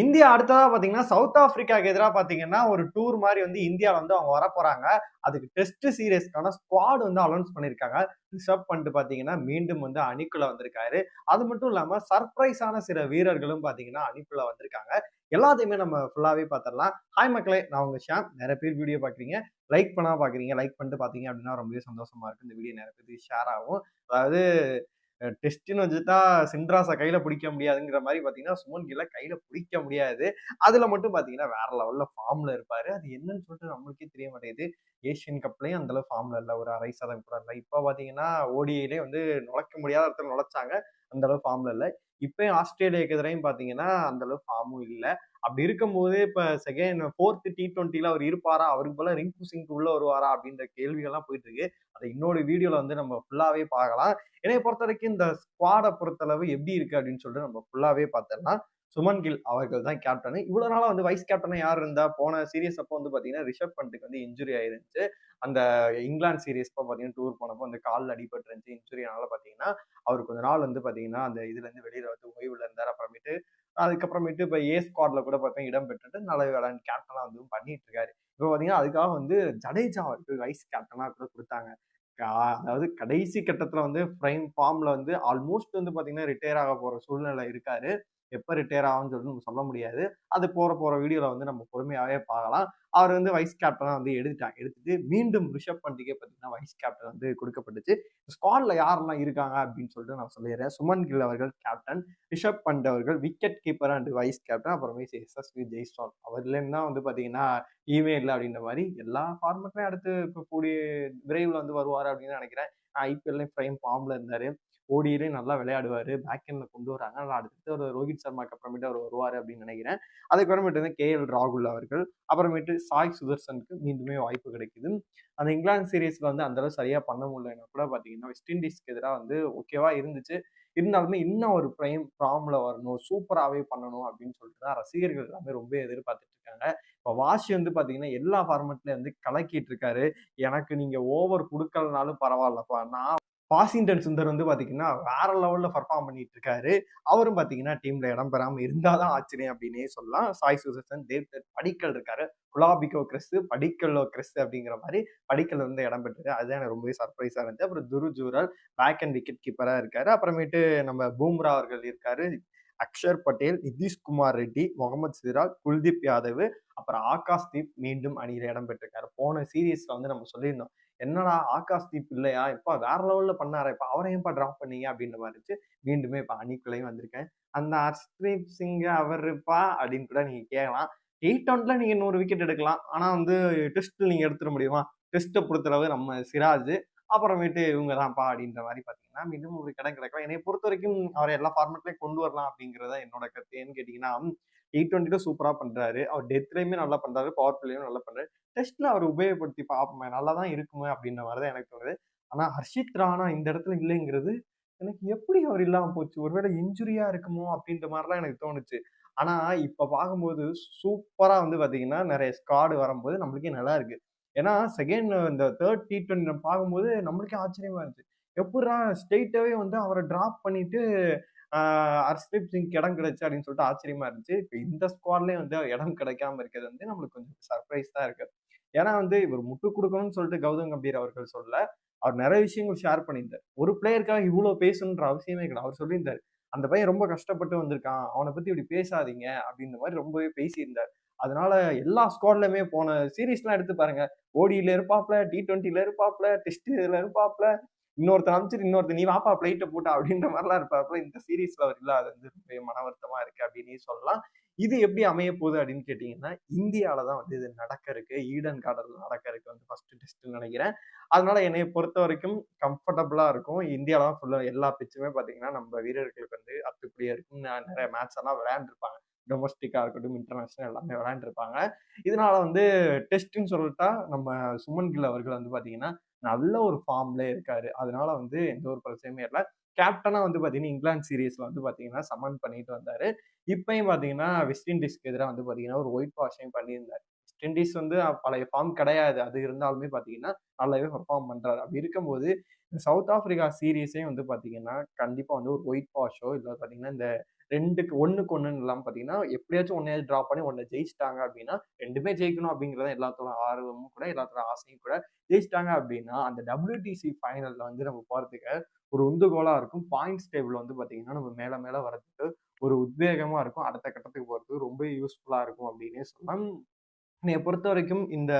India அடுத்ததா பார்த்தீங்கன்னா south ஆப்பிரிக்காக்கு எதிராக பார்த்தீங்கன்னா ஒரு டூர் மாதிரி வந்து இந்தியாவில் வந்து அவங்க வரப்போகிறாங்க அதுக்கு டெஸ்ட் சீரியஸ்க்கான ஸ்குவாட் வந்து அனௌன்ஸ் பண்ணியிருக்காங்க ரிஷப் பண்ணிட்டு பார்த்தீங்கன்னா மீண்டும் வந்து அணிக்குள்ள வந்திருக்காரு. அது மட்டும் இல்லாமல் சர்ப்ரைஸான சில வீரர்களும் பார்த்தீங்கன்னா அணிக்குள்ள வந்திருக்காங்க. எல்லாத்தையுமே நம்ம ஃபுல்லாகவே பார்த்துடலாம் ஹாய் மக்களே நான் உங்கள் ஷாம். நிறைய பேர் வீடியோ பார்க்குறீங்க லைக் பண்ணால் பார்க்குறீங்க லைக் பண்ணிட்டு பார்த்தீங்க அப்படின்னா ரொம்பவே சந்தோஷமா இருக்கு. இந்த வீடியோ நிறைய பேருக்கு ஷேர் ஆகும். அதாவது டெஸ்ட்னு வச்சுட்டா சின்ராஸை கையில் பிடிக்க முடியாதுங்கிற மாதிரி பார்த்தீங்கன்னா சுமன் கில்ல கையில் பிடிக்க முடியாது. அதில் மட்டும் பார்த்தீங்கன்னா வேற லெவலில் ஃபார்மில் இருப்பார். அது என்னன்னு சொல்லிட்டு நம்மளுக்கே தெரிய மாட்டேங்குது. ஏஷியன் கப்லேயும் அந்தளவு ஃபார்மில் இல்லை. ஒரு அரை சதம் கூட இல்லை. இப்போ பார்த்தீங்கன்னா ஓடிஐலே வந்து நுழைக்க முடியாத இடத்துல நுழைச்சாங்க. அந்த அளவு இல்லை. இப்பயும் ஆஸ்திரேலியாவுக்கு எதிரையும் பார்த்தீங்கன்னா அந்த அளவு ஃபார்மும் இல்லை. அப்படி இருக்கும்போது இப்போ செகண்ட் ஃபோர்த்து டி டுவெண்ட்டில அவர் இருப்பாரா? அவருக்கு போல ரிங்கு சிங் உள்ள வருவாரா? அப்படின்ற கேள்விகள்லாம் போயிட்டு இருக்கு அதை இன்னொரு வீடியோவில் வந்து நம்ம ஃபுல்லாகவே பார்க்கலாம். என்னை பொறுத்த வரைக்கும் இந்த ஸ்குவாடை பொறுத்தளவு எப்படி இருக்கு அப்படின்னு சொல்லிட்டு நம்ம ஃபுல்லாகவே பார்த்தோம்னா சுமன் கில் அவர்கள் தான் கேப்டன் இவ்வளவு நாளா வந்து வைஸ் கேப்டனா யார் இருந்தா? போன சீரியஸ் அப்போ வந்து பாத்தீங்கன்னா ரிஷப் பண்ட்டுக்கு வந்து இன்ஜுரி ஆயிருந்துச்சு. அந்த இங்கிலாந்து சீரியஸ் அப்போ பார்த்தீங்கன்னா டூர் போனப்போ அந்த காலில் அடிபட்டு இருந்துச்சு இன்ஜுரினால பாத்தீங்கன்னா அவர் கொஞ்ச நாள் வந்து பாத்தீங்கன்னா அந்த இதுல இருந்து வெளியில வந்து ஓய்வுல இருந்தார். அப்புறமேட்டு அதுக்கப்புறமேட்டு இப்போ ஏ ஸ்குவாட்ல கூட பார்த்தீங்கன்னா இடம் பெற்றுட்டு நல்ல விளையாண்டு கேப்டனா வந்து பண்ணிட்டு இருக்காரு. இப்போ பாத்தீங்கன்னா அதுக்காக வந்து ஜடேஜா அவருக்கு வைஸ் கேப்டனா கூட கொடுத்தாங்க. அதாவது கடைசி கட்டத்துல வந்து ஃப்ரைம் ஃபார்ம்ல வந்து ஆல்மோஸ்ட் வந்து பாத்தீங்கன்னா ரிட்டையர் ஆக போற சூழ்நிலை இருக்காரு. எப்போ ரிட்டையர் ஆகும்னு சொல்லிட்டு நம்ம சொல்ல முடியாது. அது போகிற போகிற வீடியோவில் வந்து நம்ம பொறுமையாகவே பார்க்கலாம். அவர் வந்து வைஸ் கேப்டனாக வந்து எடுத்துட்டாங்க. எடுத்துட்டு மீண்டும் ரிஷப் பண்டிகை பார்த்தீங்கன்னா வைஸ் கேப்டன் வந்து கொடுக்கப்பட்டுச்சு. ஸ்குவாட்ல யாரெல்லாம் இருக்காங்க அப்படின்னு சொல்லிட்டு நான் சொல்லிடுறேன். சுமன் கில் அவர்கள் கேப்டன் ரிஷப் பண்ட் அவர்கள் wicket keeper and vice captain அப்புறமே எஸ்எஸ்வி ஜெய்ஸ்வால். அவர்லேருந்து தான் வந்து பார்த்தீங்கன்னா இமெயில் அப்படின்ற மாதிரி எல்லா ஃபார்மேட்லையும் அடுத்து இப்போ கூடிய விரைவில் வந்து வருவார் அப்படின்னு நினைக்கிறேன். ஐபிஎல்லையும் ஃப்ரைம் ஃபார்ம்ல இருந்தாரு. ஓடியிலே நல்லா விளையாடுவார். பேக் கொண்டு வராங்க. ஆனால் அடுத்து ஒரு ரோஹித் சர்மாக்கு அப்புறமேட்டு அவர் வருவார் அப்படின்னு நினைக்கிறேன். அதுக்கப்புறமேட்டு வந்து கே எல் ராகுல் அவர்கள் அப்புறமேட்டு சாய் சுதர்சனுக்கு மீண்டுமே வாய்ப்பு கிடைக்குது. அந்த இங்கிலாந்து சீரீஸ்ல வந்து அந்த அளவு சரியா பண்ண முடியலன்னா கூட பாத்தீங்கன்னா வெஸ்ட் இண்டீஸ்க்கு எதிராக வந்து ஓகேவா இருந்துச்சு. இருந்தாலுமே இன்னும் ஒரு ப்ரைம் ஃபார்ம்ல வரணும். சூப்பராகவே பண்ணணும் அப்படின்னு சொல்லிட்டு தான் ரசிகர்கள் எல்லாமே ரொம்ப எதிர்பார்த்துட்டு இப்போ வாஷி வந்து பார்த்தீங்கன்னா எல்லா ஃபார்மெட்லேயும் வந்து கலக்கிட்டு இருக்காரு எனக்கு நீங்கள் ஓவர் கொடுக்கலனாலும் பரவாயில்லப்பா. நான் வாஷிங்டன் சுந்தர் வந்து பார்த்தீங்கன்னா வேற லெவலில் பர்ஃபார்ம் பண்ணிட்டு இருக்காரு அவரும் பார்த்தீங்கன்னா டீம்ல இடம் பெறாமல் இருந்தால் தான் ஆச்சரியம் அப்படின்னே சொல்லலாம். சாய் சுசன் தேவ் படிக்கல் இருக்காரு. குலாபிகோ கிறிஸ்து படிக்கல்லோ கிறிஸ்து அப்படிங்கிற மாதிரி படிக்கல் வந்து இடம் பெற்றிருக்கு அதுதான் எனக்கு ரொம்பவே சர்ப்ரைஸாக இருந்துச்சு. அப்புறம் Dhruv Jurel back and wicket கீப்பராக இருக்காரு. அப்புறமேட்டு நம்ம பூம்ரா அவர்கள் இருக்காரு. அக்ஷர் பட்டேல் நிதிஷ்குமார் ரெட்டி முகமது சிராஜ் குல்தீப் யாதவ் அப்புறம் ஆகாஷ் தீப் மீண்டும் அணியில் இடம் பெற்றிருக்காரு. போன சீரீஸ்ல வந்து நம்ம சொல்லியிருந்தோம் என்னடா ஆகாஷ் தீப் இல்லையா? இப்போ வேற லெவல்ல பண்ணாரா இப்போ அவரை ஏன்பா பண்ணீங்க? அப்படின்ற மாதிரி இருந்துச்சு. மீண்டுமே இப்போ அணிக்குள்ளையும் வந்திருக்கேன். அந்த ஹர்ஷ்தீப் சிங் அவர் இருப்பா அப்படின்னு கூட நீங்க கேட்கலாம். எயிட் டுவெண்ட்ல நீங்க நூறு விக்கெட் எடுக்கலாம். ஆனா வந்து டெஸ்ட் நீங்க எடுத்துட முடியுமா? டெஸ்ட்டை பொறுத்தளவு நம்ம சிராஜ் அப்புறமேட்டு இவங்க தான்ப்பா அப்படின்ற மாதிரி பாத்தீங்கன்னா இதுவும் ஒரு இடம் கிடைக்கலாம். என்னை பொறுத்த வரைக்கும் அவரை எல்லா ஃபார்மெட்லயும் கொண்டு வரலாம் அப்படிங்கிறத என்னோட கருத்து. ஏன்னு கேட்டீங்கன்னா எயிட் டுவெண்ட்டில சூப்பராக பண்றாரு. அவர் டெத்லையுமே நல்லா பண்றாரு பவர் பிளேயும் நல்லா பண்றாரு. டெஸ்ட்ல அவர் உபயோகப்படுத்தி பார்ப்போமே நல்லா தான் இருக்குமே அப்படின்ற மாதிரி தான் எனக்கு தோணுது. ஆனா ஹர்ஷித் ராணா இந்த இடத்துல இல்லைங்கிறது எனக்கு எப்படி அவர் இல்லாமல் போச்சு? ஒருவேளை இன்ஜுரியா இருக்குமோ அப்படின்ற மாதிரிலாம் எனக்கு தோணுச்சு. ஆனா இப்ப பார்க்கும்போது சூப்பரா வந்து பாத்தீங்கன்னா நிறைய ஸ்காடு வரும்போது நம்மளுக்கே நல்லா இருக்கு. ஏன்னா செகண்ட் இந்த தேர்ட் டி ட்வெண்ட்டி நம்ம பார்க்கும்போது நம்மளுக்கே ஆச்சரியமா இருந்துச்சு. எப்படா ஸ்டேட்டாவே வந்து அவரை ட்ராப் பண்ணிட்டு ஹர்ஷ்தீப் சிங் இடம் கிடைச்சு அப்படின்னு சொல்லிட்டு ஆச்சரியமா இருந்துச்சு. இப்போ இந்த ஸ்குவாட்லேயே வந்து இடம் கிடைக்காம இருக்கிறது வந்து நம்மளுக்கு கொஞ்சம் சர்ப்ரைஸ் தான் இருக்கு. ஏன்னா வந்து இவர் முட்டு கொடுக்கணும்னு சொல்லிட்டு கௌதம் கம்பீர் அவர்கள் சொல்ல அவர் நிறைய விஷயங்கள் ஷேர் பண்ணியிருந்தார். ஒரு பிளேயருக்காக இவ்வளோ பேசணுன்ற அவசியமே கிடையாது. அவர் சொல்லியிருந்தார் அந்த பையன் ரொம்ப கஷ்டப்பட்டு வந்திருக்கான். அவனை பத்தி இப்படி பேசாதீங்க. அப்படின்ற மாதிரி ரொம்பவே பேசியிருந்தார். அதனால எல்லா ஸ்குவாட்லயுமே போன சீரீஸ்லாம் எடுத்து பாருங்க. ஓடியில இருப்பாப்ல டி ட்வெண்ட்டில இருப்பாப்ல டெஸ்ட் இதுல இருப்பாப்ல இன்னொருத்தர் அமைச்சிட்டு இன்னொருத்தர் நீ வாப்பா பிளைட்டை போட்டா அப்படின்ற மாதிரிலாம் இருப்பாப்ல இந்த சீரீஸ்ல அவர் அது வந்து ரொம்ப மன வருத்தமா இருக்கு அப்படின்னு சொல்லலாம். இது எப்படி அமைய போகுது அப்படின்னு கேட்டீங்கன்னா இந்தியாவில தான் வந்து இது நடக்க இருக்கு ஈடன் கார்டன்ல நடக்க இருக்கு வந்து ஃபர்ஸ்ட் டெஸ்ட் நினைக்கிறேன். அதனால என்னை பொறுத்த வரைக்கும் கம்ஃபர்டபுளா இருக்கும். இந்தியாவில தான் ஃபுல்லா எல்லா பிச்சுமே பாத்தீங்கன்னா நம்ம வீரர்களுக்கு வந்து அத்துப்படியா இருக்கும் நிறைய மேட்ச் எல்லாம் விளையாண்டுருப்பாங்க. டொமஸ்டிக்காக இருக்கட்டும் இன்டர்நேஷ்னல் எல்லாமே விளையாண்டுருப்பாங்க. இதனால வந்து டெஸ்ட்னு சொல்லிட்டா நம்ம சுமன் கில் அவர்கள் வந்து பார்த்தீங்கன்னா நல்ல ஒரு ஃபார்ம்ல இருக்காரு. அதனால வந்து எந்த ஒரு பிரச்சனையுமே இல்லை. கேப்டனாக வந்து பார்த்தீங்கன்னா இங்கிலாந்து சீரீஸில் வந்து பார்த்தீங்கன்னா சமன் பண்ணிட்டு வந்தார். இப்பயும் பார்த்தீங்கன்னா வெஸ்ட் இண்டீஸ்க்கு எதிராக வந்து பார்த்தீங்கன்னா ஒரு ஒயிட் வாஷையும் பண்ணியிருந்தார். வெஸ்ட் இண்டீஸ் வந்து பழைய ஃபார்ம் கிடையாது. அது இருந்தாலுமே பார்த்தீங்கன்னா நல்லாவே பர்ஃபார்ம் பண்ணுறாரு அப்படி இருக்கும்போது இந்த சவுத் ஆப்பிரிக்கா சீரீஸையும் வந்து பார்த்தீங்கன்னா கண்டிப்பாக வந்து ஒரு ஒயிட் வாஷோ இல்லை பார்த்தீங்கன்னா இந்த ரெண்டுக்கு ஒன்றுக்கு ஒன்றுன்னு இல்லாம பார்த்தீங்கன்னா எப்படியாச்சும் ஒன்னையாவது ட்ரா பண்ணி ஒன்றை ஜெயிச்சிட்டாங்க அப்படின்னா ரெண்டுமே ஜெயிக்கணும் அப்படிங்கிறத எல்லாத்தோட ஆர்வமும் கூட எல்லாத்தோட ஆசையும் கூட. ஜெயிச்சிட்டாங்க அப்படின்னா அந்த டபிள்யூடிசி ஃபைனலில் வந்து நம்ம போகிறதுக்கு ஒரு உந்துகோலாக இருக்கும். பாயிண்ட்ஸ் டேபிள் வந்து பார்த்தீங்கன்னா நம்ம மேலே மேலே வரதுக்கு ஒரு உத்வேகமாக இருக்கும். அடுத்த கட்டத்துக்கு போகிறதுக்கு ரொம்ப யூஸ்ஃபுல்லாக இருக்கும் அப்படின்னே சொல்லலாம். என்னை பொறுத்த வரைக்கும் இந்த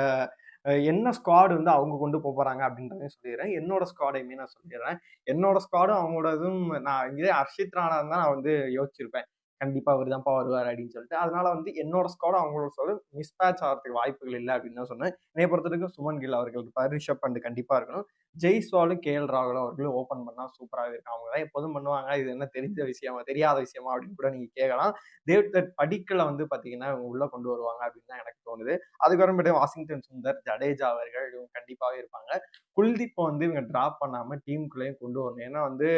என்ன ஸ்குவாடு வந்து அவங்க கொண்டு போக அப்படின்றதையும் சொல்லிடுறேன். என்னோட ஸ்குவாடையுமே நான் சொல்லிடுறேன். என்னோட ஸ்குவாடும் அவங்களோடதும் நான் இதே அர்ஷித் ராணா தான் நான் வந்து யோசிச்சிருப்பேன். கண்டிப்பா அவர் தான்ப்பா வருவார் அப்படின்னு சொல்லிட்டு அதனால வந்து என்னோட ஸ்கோட அவங்களோட ஸ்குவாடு மிஸ்பேட்ச் ஆகிறதுக்கு வாய்ப்புகள் இல்லை அப்படின்னு தான் சொன்னேன். என்னைய பொறுத்த வரைக்கும் சுமன் கில் அவர்கள் இருப்பார் ரிஷப் பண்ட் கண்டிப்பா இருக்கணும். ஜெய்ஸ்வாலும் கே எல் ராகுலும் அவர்களும் ஓப்பன் பண்ணா சூப்பராக இருக்கும் அவங்க தான் எப்போதும் பண்ணுவாங்க. இது என்ன தெரிஞ்ச விஷயமா தெரியாத விஷயமா அப்படின்னு கூட நீங்க கேட்கலாம் தேவ் தட் படிக்கல வந்து பாத்தீங்கன்னா இவங்க உள்ள கொண்டு வருவாங்க அப்படின்னு தான் எனக்கு தோணுது. அதுக்கப்புறமேட்டு வாஷிங்டன் சுந்தர் ஜடேஜா அவர்கள் இவங்க கண்டிப்பாகவே இருப்பாங்க. குல்தீப்பை வந்து இவங்க டிராப் பண்ணாம டீமுக்குள்ளேயும் கொண்டு வரணும். ஏன்னா வந்து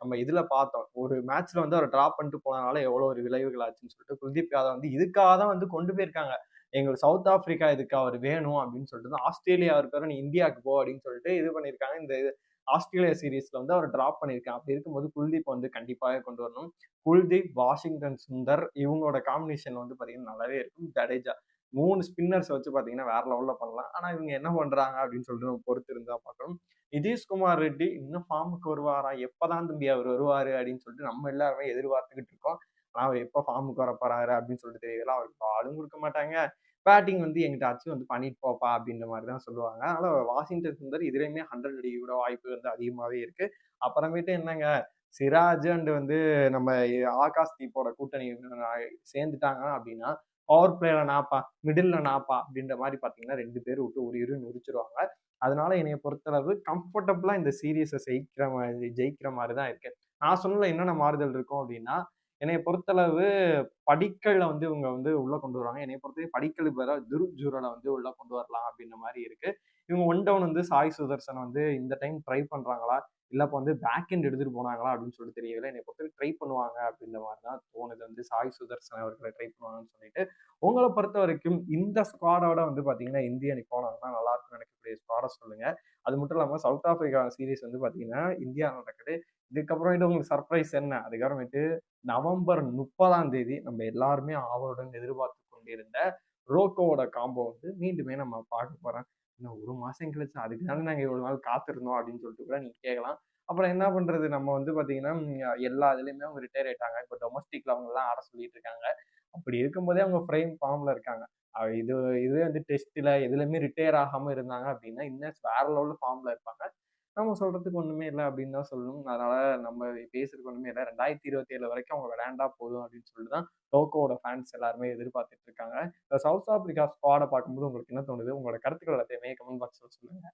நம்ம இதுல பார்த்தோம். ஒரு மேட்ச்ல வந்து அவர் டிராப் பண்ணிட்டு போனனால எவ்வளவு ஒரு விளைவுகள் ஆச்சுன்னு சொல்லிட்டு குல்தீப் யாதவ் வந்து இதுக்காக தான் வந்து கொண்டு போயிருக்காங்க. எங்களுக்கு சவுத் ஆப்பிரிக்கா இதுக்கு அவர் வேணும் அப்படின்னு சொல்லிட்டு தான் ஆஸ்திரேலியா இருக்கிற நீ இந்தியாவுக்கு போ அப்படின்னு சொல்லிட்டு இது பண்ணியிருக்காங்க. இந்த இது ஆஸ்திரேலியா சீரீஸ்ல வந்து அவர் டிராப் பண்ணியிருக்காங்க. அப்படி இருக்கும்போது குல்தீப் வந்து கண்டிப்பாக கொண்டு வரணும். குல்தீப் வாஷிங்டன் சுந்தர் இவங்களோட காம்பினேஷன் வந்து பார்த்தீங்கன்னா நல்லாவே இருக்கும். ஜடேஜா மூணு ஸ்பின்னர்ஸ் வச்சு பார்த்தீங்கன்னா வேற லெவலில் பண்ணலாம். ஆனால் இவங்க என்ன பண்ணுறாங்க அப்படின்னு சொல்லிட்டு நம்ம பொறுத்து இருந்தா பார்க்கணும். நிதிஷ்குமார் ரெட்டி இன்னும் ஃபார்முக்கு வருவாரா? எப்போதான் தம்பி அவர் வருவார் அப்படின்னு சொல்லிட்டு நம்ம எல்லாருமே எதிர்பார்த்துக்கிட்டு இருக்கோம். ஆனால் அவர் எப்போ ஃபார்முக்கு வர போறாரு அப்படின்னு சொல்லிட்டு தெரியல. அவருக்கு ஆளும் கொடுக்க மாட்டாங்க. பேட்டிங் வந்து எங்கிட்டாச்சும் வந்து பண்ணிட்டு போப்பா அப்படின்ற மாதிரி தான் சொல்லுவாங்க. அதனால வாஷிங்டன் சுந்தர் இதுலேயுமே ஹண்ட்ரட் அடியோட வாய்ப்பு வந்து அதிகமாகவே இருக்கு. அப்புறமேட்டு என்னங்க? சிராஜ் அண்ட் வந்து நம்ம ஆகாஷ் தீப்போட கூட்டணி சேர்ந்துட்டாங்க அப்படின்னா பவர் பிளேல நாப்பா மிடில்ல நாப்பா அப்படின்ற மாதிரி பாத்தீங்கன்னா ரெண்டு பேரும் விட்டு ஒரு இரு நுரிச்சிருவாங்க அதனால என்னைய பொறுத்தளவு கம்ஃபர்டபுளா இந்த சீரியஸை ஜெயிக்கிற மாதிரி ஜெயிக்கிற மாதிரி தான் இருக்கு. நான் சொன்னல என்னென்ன மாறுதல் இருக்கும் அப்படின்னா என்னைய பொறுத்தளவு படிக்கல்ல வந்து இவங்க வந்து உள்ள கொண்டு வருவாங்க. என்னைய பொறுத்தவரை படிக்கலுக்கு பதிலாக துருப் ஜூரலை வந்து உள்ள கொண்டு வரலாம் அப்படின்ற மாதிரி இருக்கு. இவங்க ஒன் டவுன் வந்து சாய் சுதர்சன் வந்து இந்த டைம் ட்ரை பண்றாங்களா? இல்லை இப்போ வந்து பேக் எண்ட் எடுத்துட்டு போனாங்களா அப்படின்னு சொல்லிட்டு தெரியல என்னை பொறுத்தவரை ட்ரை பண்ணுவாங்க அப்படின்ற மாதிரி தான் தோணுது. வந்து சாய் சுதர்சன் அவர்களை ட்ரை பண்ணுவாங்கன்னு சொல்லிட்டு. உங்களை பொறுத்த வரைக்கும் இந்த ஸ்குவாடோட வந்து பாத்தீங்கன்னா இந்திய அணி போனாங்கன்னா நல்லா இருக்கும் நினைக்கக்கூடிய ஸ்குவாடை சொல்லுங்க. அது மட்டும் இல்லாம சவுத் ஆப்பிரிக்கா சீரிஸ் வந்து பாத்தீங்கன்னா இந்தியா நடக்குது. இதுக்கப்புறமேட்டு உங்களுக்கு சர்ப்ரைஸ் என்ன? அதுக்கப்புறமேட்டு நவம்பர் முப்பதாம் தேதி நம்ம எல்லாருமே ஆவலுடன் எதிர்பார்த்து கொண்டிருந்த ரோக்கோவோட காம்போ வந்து மீண்டுமே நம்ம பார்க்க போறோம். இன்னும் ஒரு மாதம் கழிச்சு அதுக்கு தானே நாங்கள் இவ்வளோ நாள் காத்திருந்தோம் அப்படின்னு சொல்லிட்டு கூட நீங்கள் கேட்கலாம். அப்புறம் என்ன பண்ணுறது நம்ம வந்து பார்த்தீங்கன்னா எல்லா இதுலேயுமே அவங்க ரிட்டையர் ஆயிட்டாங்க. இப்போ டொமஸ்டிக்ல அவங்கெல்லாம் ஆட சொல்லிட்டு இருக்காங்க. அப்படி இருக்கும்போதே அவங்க ஃப்ரேம் ஃபார்மில் இருக்காங்க. இது இது இதுவே வந்து டெஸ்ட்டில் எதுலையுமே ரிட்டையர் ஆகாமல் இருந்தாங்க அப்படின்னா இன்னும் வேற லெவலில் ஃபார்மில் இருப்பாங்க. நம்ம சொல்றதுக்கு ஒண்ணுமே இல்லை அப்படின்னு தான் சொல்லணும். அதனால நம்ம பேசுறதுக்கு ஒண்ணுமே இல்லை. ரெண்டாயிரத்தி இருபத்தி ஏழு வரைக்கும் அவங்க விளையாண்டா போதும் அப்படின்னு சொல்லிட்டு தான் டோக்கோட ஃபேன்ஸ் எல்லாருமே எதிர்பார்த்துட்டு இருக்காங்க. இந்த சவுத் ஆப்பிரிக்கா ஸ்குவாடை பார்க்கும்போது உங்களுக்கு என்ன தோணுது? உங்களோட கருத்துக்கள் எல்லாத்தையுமே கமெண்ட் பாக்ஸ்ல சொல்லுங்க.